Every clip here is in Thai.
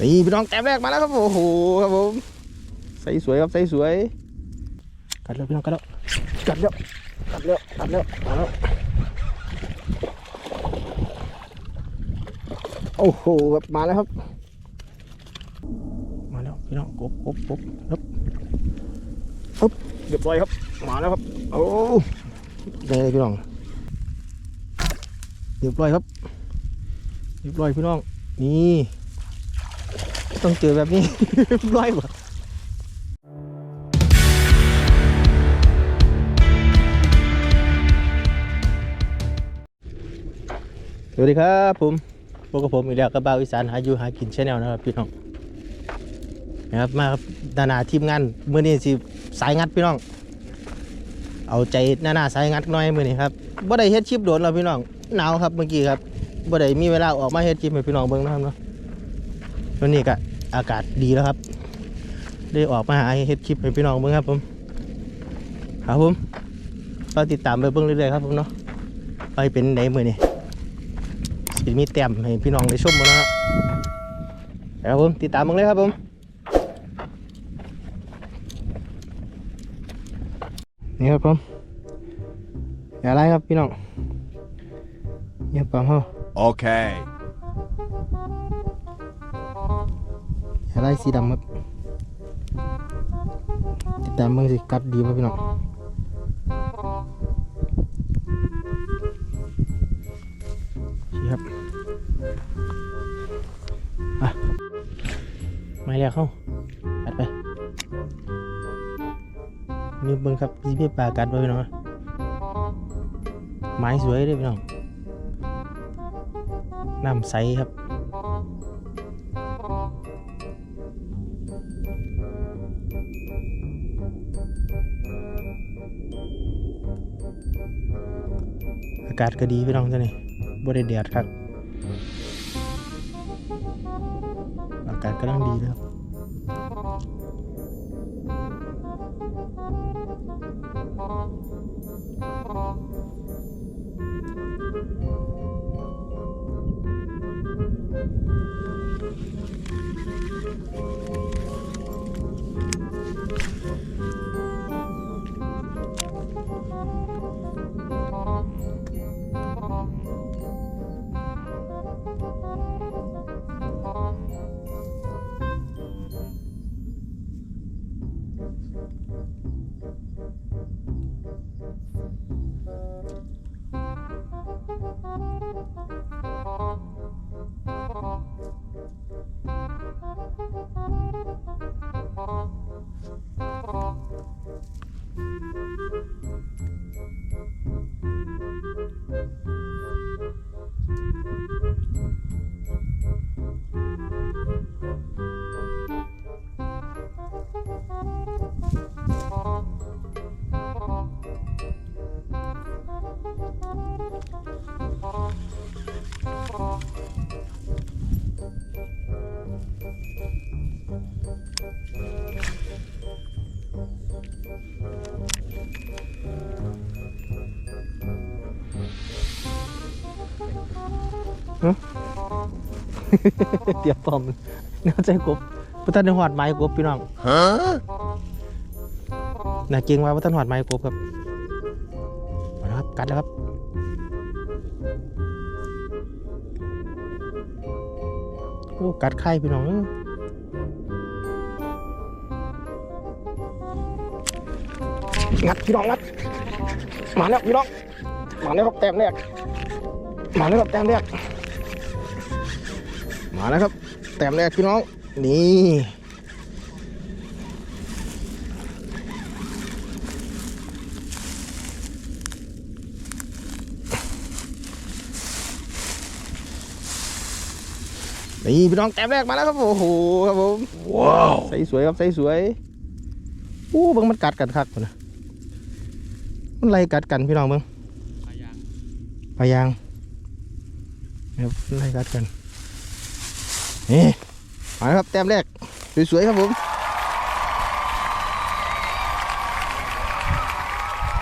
นี่พี่น้องแต้มแรกมาแล้วครับโอ้โหครับผมใส่สวยครับใส่สวยกัดแล้วพี่น้องกัดแล้วกัดแล้วกัดแล้วกัดแล้วมาแล้วโอ้โหครับมาแล้วครับ มาแล้วพี่น้องกบกบกบครับปึ๊บเรียบร้อยครับ มาแล้วครับโอ้ได้เลยพี่น้องเรียบร้อยครับเรียบร้อยพี่น้องนี่ ต้องเจอแบบนี้ ร้อยกว่าสวัสดีครับผมพวกกับผมอีกแล้วกับบ่าวอีสานหาอยู่หากินชาแนลนะครับพี่น้องนะครับมาครับนานาทีมงานเมื่อนี้สิสายงัดพี่น้อง เอาใจนานาสายงัดหน้อยมือนี้ครับบ่ได้เฮ็ดชิปโดนเราพี่น้องหนาวครับเมื่อกี้ครับบ่ได้มีเวลาออกมาเฮ็ดชิปให้พี่น้องเบิ่งนะครับเนาะวันนี้ก็ อากาศดีแล้วครับ ได้ออกมาหาเฮ็ดคลิปให้พี่น้องเบิ่งครับผมครับผมก็ติดตามไปเบิ่งเรื่อยๆครับผมเนาะไปเป็นไหนมือนี่สิมีแต้มให้พี่น้องได้ชมบ่เนะครับผมติดตามเบิ่งเลยครับผมนี่ครับผมอย่าไรครับพี่น้องอย่าปั๊มเฮา Okay. อะไรสีดำครับ ติดตามเมืองสิกัดดีป่ะพี่น้องครับอะม่แล้วเข้ากัดไปนี่เบิ่งครับพี่พี่ปลากัดไว้พี่น้องไม้สวยเลยพี่น้องน้ำใสครับากาศก็ดีพี่น้องตัวนี้บ่ได้แดดครับ อากาศกำลังดีเลยครับ เตรียมพร้อมแนวใจกบพุทธนหอดไม้กบพี่น้อง Huh? น่าเก่งว่าพุทธนหอดไม้กบครับมาแล้วครับกัดแล้วครับ โอ้กัดไข่พี่น้องงัดพี่น้องงัดมาแล้วพี่น้องมาแล้วครับแต้มแรกมาแล้วครับแต้มแรกมาแล้วครับแต้มแรกพี่น้องนี่ นี่พี่น้องแต้มแรกมาแล้วครับโอ้โหครับผม Wow. ใส่สวยครับใส่สวยอู้เบิ่งมันกัดกันคักพุ่นนะมันไล่กัดกันพี่น้องเบิ่งพายางพายางครับไล่กัดกันนี่มาแล้วครับแต้มแรกสวยๆครับผม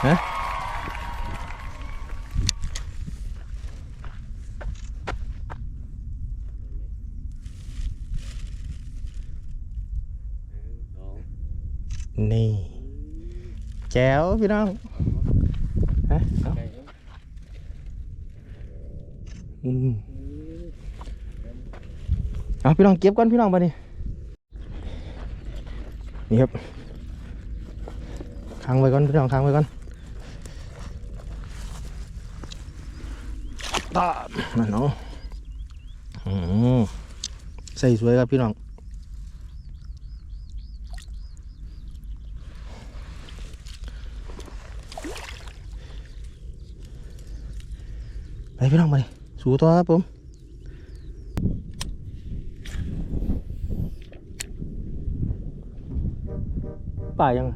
ฮะ นี่ แจ๋วพี่น้องฮะเอาอืมเอาพี่น้องเก็บก่อนพี่น้องมาดินี่ครับค้างไว้ก่อนพี่น้องค้างไว้ก่อนตาบนั่นเนาะอืมใส่สวยครับพี่น้อง พี่น้องมาดิสูตัวครับผมป่ายัง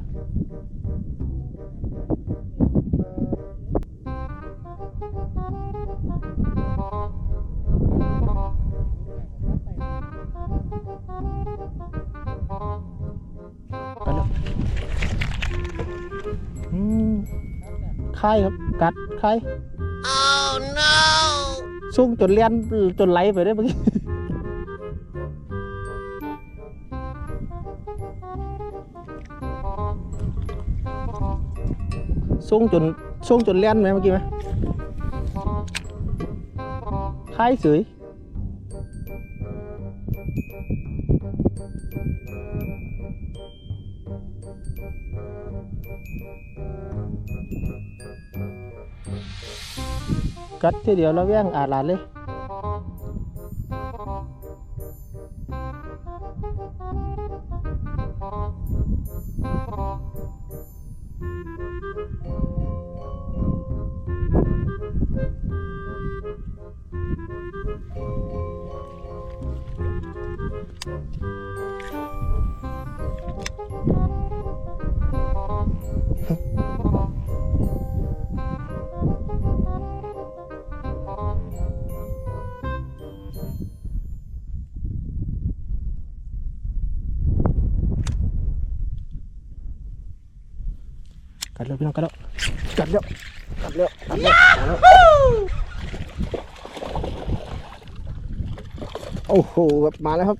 ไปแล้วอืมคายครับ กัดคาย ซุ่งจนเลียนจนไหลไปได้เมื่อกี้ซุ่งจนซุ่งจนเลียนไหมเมื่อกี้ไหมท้ายสวย กัดทีเดียวแล้วแว่งอาหลาดเลย กัดแล้วพี่น้องกัดแล้วกัดแล้วกัดแล้วกัดแล้วกัดแล้วโอ้โหแบบมาแล้วครับ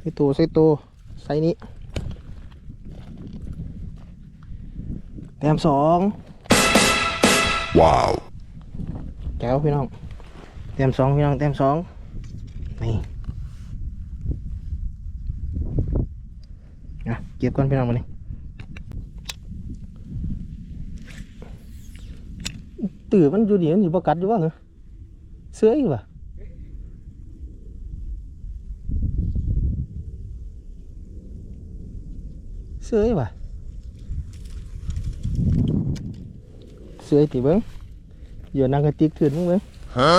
ใส่ตัวใส่ตัวไซส์นี้แต้มสองว้าวแก้วพี่น้องแต้มสองพี่น้องแต้มสองนี่อะเก็บก่อนพี่น้องมาเลย ตื่มันอยู่ดีมันอยู่ประกัดอยู่ว่าเหรอเสื้ออยู่ป่ะเสื้ออยู่ป่ะเสื้อตีเบิ้งอยู่นั่งกระติกถืนมึงเบิ้งฮะ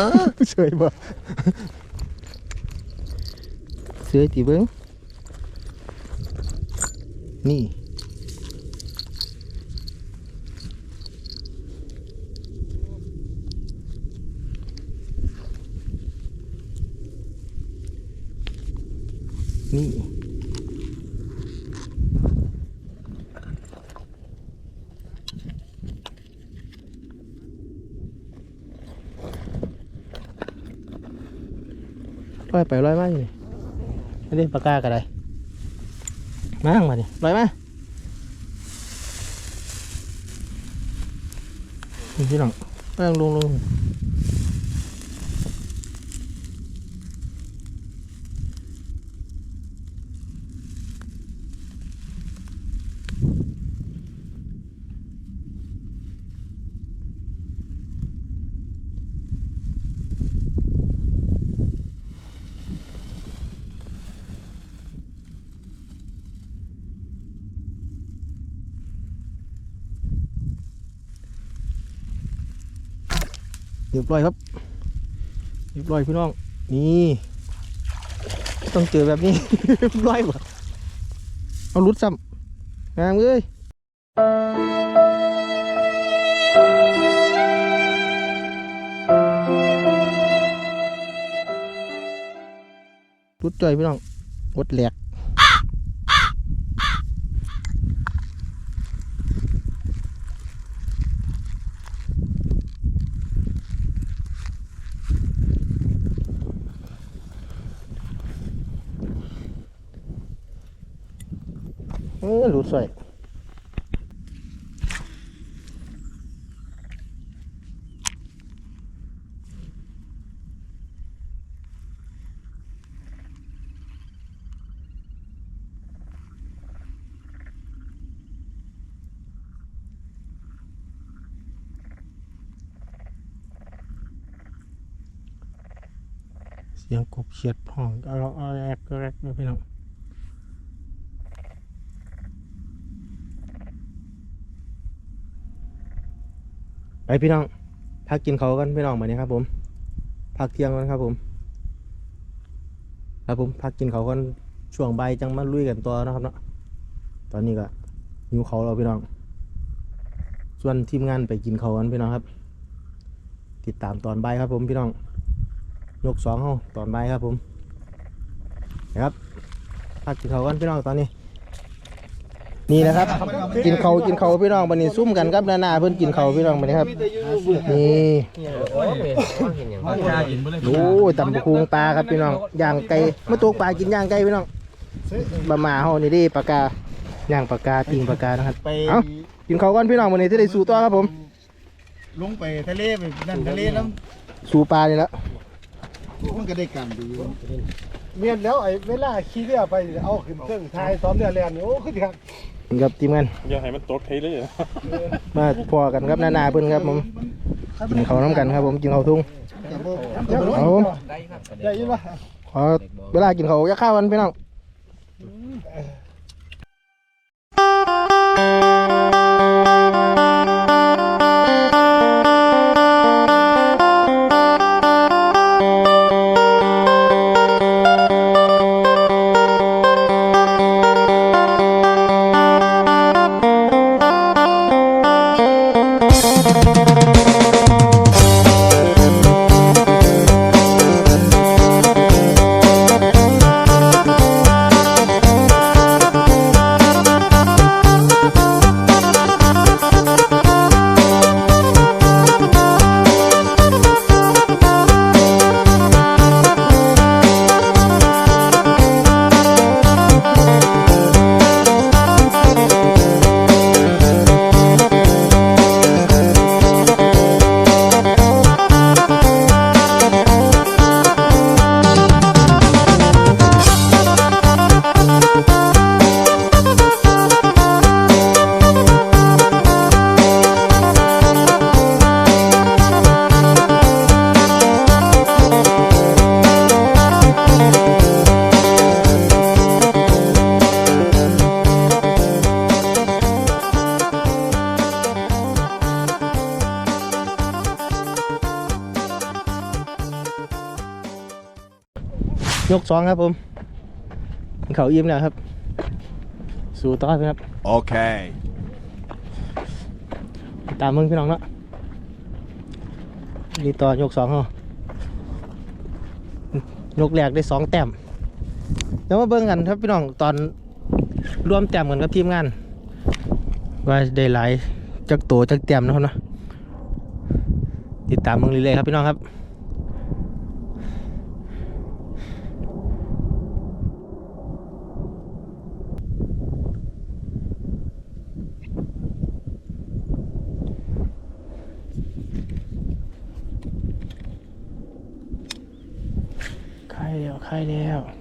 เสื้อบ่เสื้อตีเบิ้งนี่ นี่ ลอยไปลอยมาอยู่นี่ไม่ได้ปากกากันไดมาหั่งมาดิลอยมานี่พี่น้องมาลงลง เรียบร้อยครับเรียบร้อยพี่น้อง นี่ต้องเจอแบบนี้ เรียบร้อยว่เอารุดซ้ำงามเลยรุดจ่อยพี่น้องอดแหลก สียงกบเขียดห้องเอาเอาแรกแรกนะพี่น้องไปพี่น้องพักกินเขากันพี่น้องมาเนี่ยครับ ผมพักเที่ยงกันครับ ผม ครับผมพักกินเขากันช่วงใบจังมาลุยกันต่อนะครับเนาะตอนนี้ก็หิวเขาเราพี่น้อง ส่วนทีมงานไปกินเขากันพี่น้องครับ ติดตามตอนใบครับผมพี่น้อง ยกสองเขาตอนบ่ายครับผมนะครับพักกินเขาวกันพี่น้องตอนนี้ นี่นะครับ กินเขาวกินเขาวพี่น้องบันนี้ซุ่มกันครับนานาเพื่อนกินเขาวพี่น้องบันนี้ครับนี่โอ้ยตำบักคุงปลาครับพี่น้องย่างไก่เมื่อตัวปลากินย่างไก่พี่น้องบะหมาเฮานี่ดิปลากาย่างปลากาติงปลากานะครับไปเอ้ากินเขาวกันพี่น้องบันนี้ที่ได้สู่ต่อครับผมลงไปทะเลไปนั่นทะเลน้สู่ปลานี่ละำ มันก็ได้กันดีเมียนแล้วไอ้เวลาขี่เรือไปเอาขึ้นเครื่องทายซ้อมเรือแล่นโอ้คือครับนี่ครับทีมงานอย่าให้มันตกไทยเลยมาพอกันครับนานาเพื่อนครับผมกินเขาวน้ำกันครับผมกินเขาวทุ่งเอาผมได้ยินปะขอเวลากินเขาวจะข้าวกันพี่น้อง ยกสองครับผมกินเขาวอิ่มแล้วครับ สู่ต่อครับ Okay. ตามมึงพี่น้องเนาะนี่ต่อยกสองเหรอยกแรกได้สองแต้มเดี๋ยวมาเบิ่งกันครับพี่น้องตอนรวมแต้มกันกับทีมงานว่าได้หลายจักโตจักแต้มนะครับเนาะติดตามมึงเรื่อยๆครับพี่น้องครับ ใค รแล้วใครแล้ว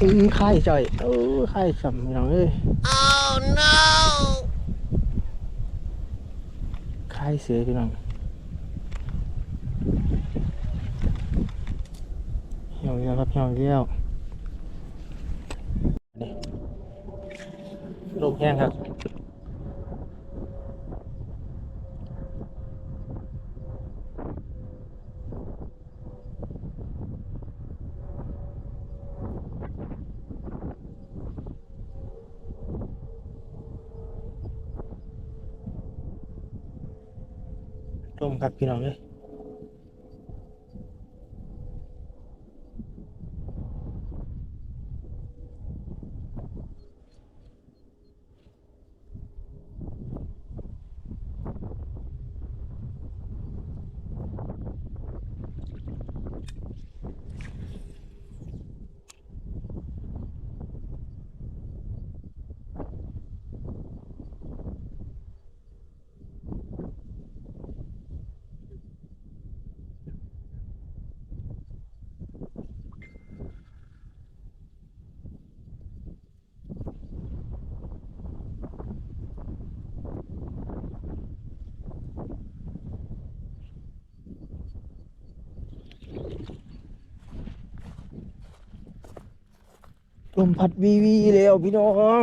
อืมไข่จ่อยเออไข่ฉ่ำพี่น้องเอ้ย oh no ไข่เสือพี่น้องครับเหี่ยวอีกแล้วนี่ลมแห้งครับ ชมครับพี่น้องเลย ลมพัดวีวีแล้วพี่น้อง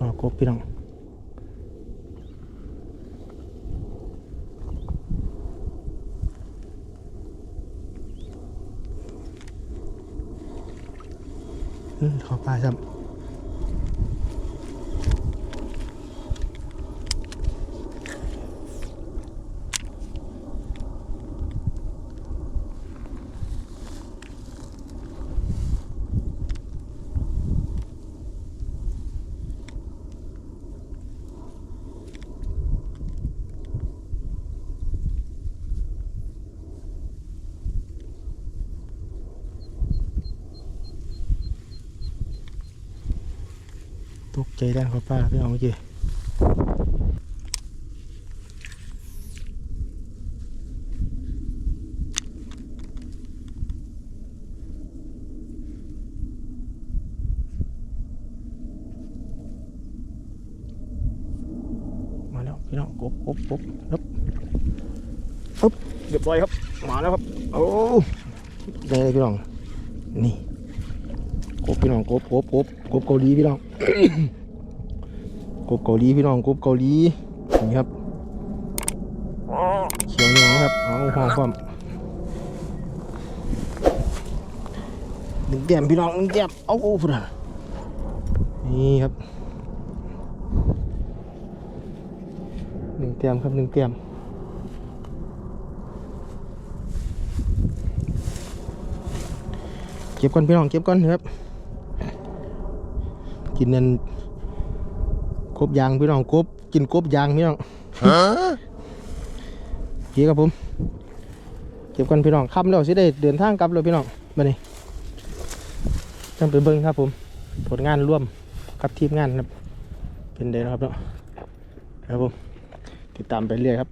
รอกบพี่น้องอืมขอปลาซ้ำ ตกใจด้านขอปลาพี่น้องเมื่อกี้มาแล้วพี่น้องกบกบกบครับปึ๊บเรียบร้อยครับ มาแล้วครับ โอ้ได้เลยพี่น้อง นี่กบพี่น้องกบกบกบกบเกาหลีพี่น้อง กบเกาหลีพี่น้องกบเกาหลีนี่ครับเขียวเหนียวนะครับเอาห้องความหนึ่งแต้มพี่น้องหนึ่งแต้มเอาโอ้พุ่นนี่ครับหนึ่งแต้มครับหนึ่งแต้มเก็บก่อนพี่น้องเก็บก่อนครับ กินนั่นกบยางพี่น้องกบกินกบยางพี่น้องโอเคครับผมเก็บกันพี่น้องค่ำแล้วสิได้เดินทางกลับเลยพี่น้องมานี่จังไปเบิ้งครับผม ผลงานร่วมกับทีมงานครับ เป็นเดนะครับเนาะครับผมติดตามไปเรื่อยครับ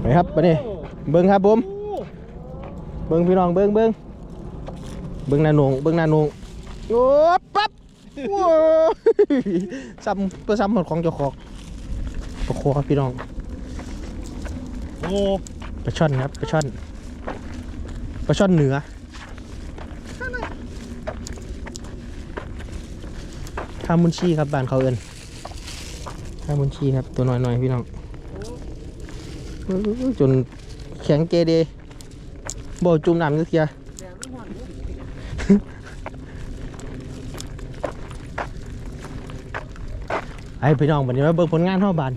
ไปครับมานี่เบิ้งครับผม เบิ้งพี่น้องเบิ้งเบิ้ง เบิ้งหน้าหนงเบิ้งหน้าหนงโอ้ปั๊บโอ้ยซ้ำเพื่อซ้ำหมดของเจ้าของปลาโคครับพี่น้องโอ้ปลาช่อนครับปลาช่อนปลาช่อนเหนือข้ามมุนชีครับบ้านเขาเอินข้ามมุนชีครับตัวน้อยๆพี่น้องอื้อจนแข็งเกเดบ่จุ่มน้ำสักเทีย ไอ้พี่น้องวันนี้มาเบิ่งผลงานเฮาบาน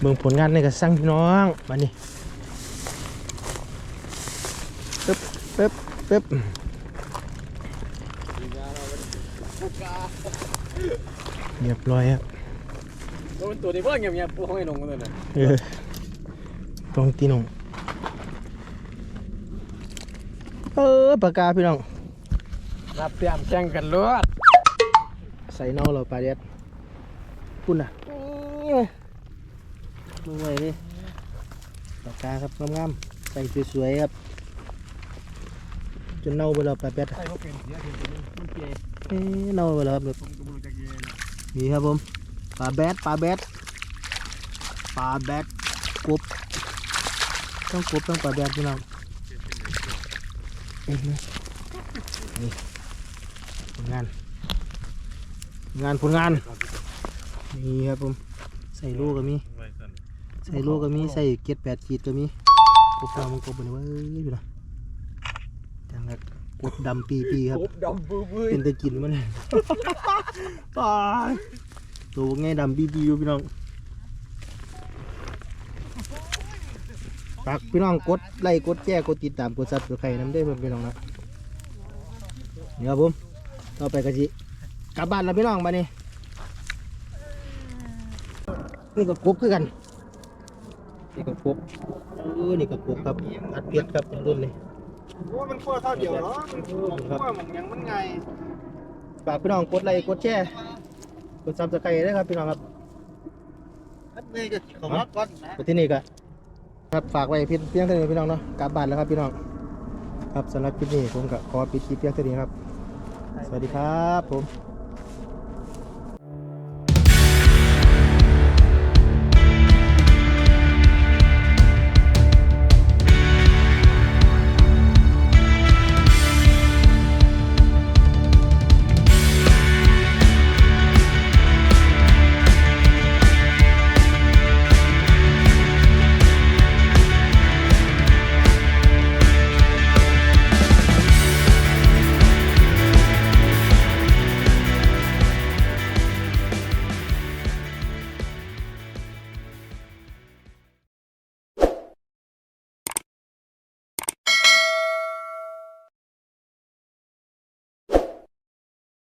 เบิ่งผลงานในกระสังพี่น้องบัดนี้ปึ๊บปึ๊บปึ๊บเรียบร้อยครับมันตัวนี้เพิ่งเงียบๆปูเขาไม่ลงกันเลยนะเออตรงตีนงเออปากกาพี่น้อง รับเตรียมแข่งกันลวดใส่เน่าเราปลาเด็ดปุ่นอะมือไว้ดิปากกาครับงามๆใส่สวยๆครับ จนเน่าไปแล้วปลาแบดใส่เขาเป็นเสียเป็นเป็นมันเจ๊เอ๊ะเน่าไปแล้วครับนี่ครับผมปลาแบดปลาแบดปลาแบดกบต้องกบต้องปลาแบดพี่น้องนี่นะนี่ผล งานผลงานผลงานนี่ครับผมใส่ลูกก็มีใส่ลูกก็มีใส่เก็ดแปดขีดก็มีกบดำมันกบเป็นว่าเอ้ยอยู่นะจังละกบดำปีปีๆครับปุ๊บดำบื้อบื้อเป็นแต่กินมันตายตัวไงดำบีบีอยู่พี่น้องฝากพี่น้องกดไลค์กดแชร์กดติดตามกดซับกดไข่น้ำได้เพื่อนพี่น้องนะเดี๋ยวครับผม ต่อไปกันสิกลับบ้านแล้วพี่น้องมานี่นี่ก็กบคือกัน นี่ก็กบเออนี่ก็กบครับอัดเพียดครับรุ่นนี้โอ้มันขั้วเท่าเดียวเนาะมันขั้วมันยังมันไงฝากพี่น้องกดไลค์กดแชร์กดซับสไครต์ด้วยครับพี่น้องครับอันนี้ก็เขามาก่อนนะไปที่นี่ก็ครับฝากไว้เพียงเพียงเท่านี้พี่น้องเนาะกลับบ้านแล้วครับพี่น้อง ครับสำหรับคลิปนี้ผมก็ขอปิดคลิปเพียงเท่านี้ครับ สวัสดีครับผม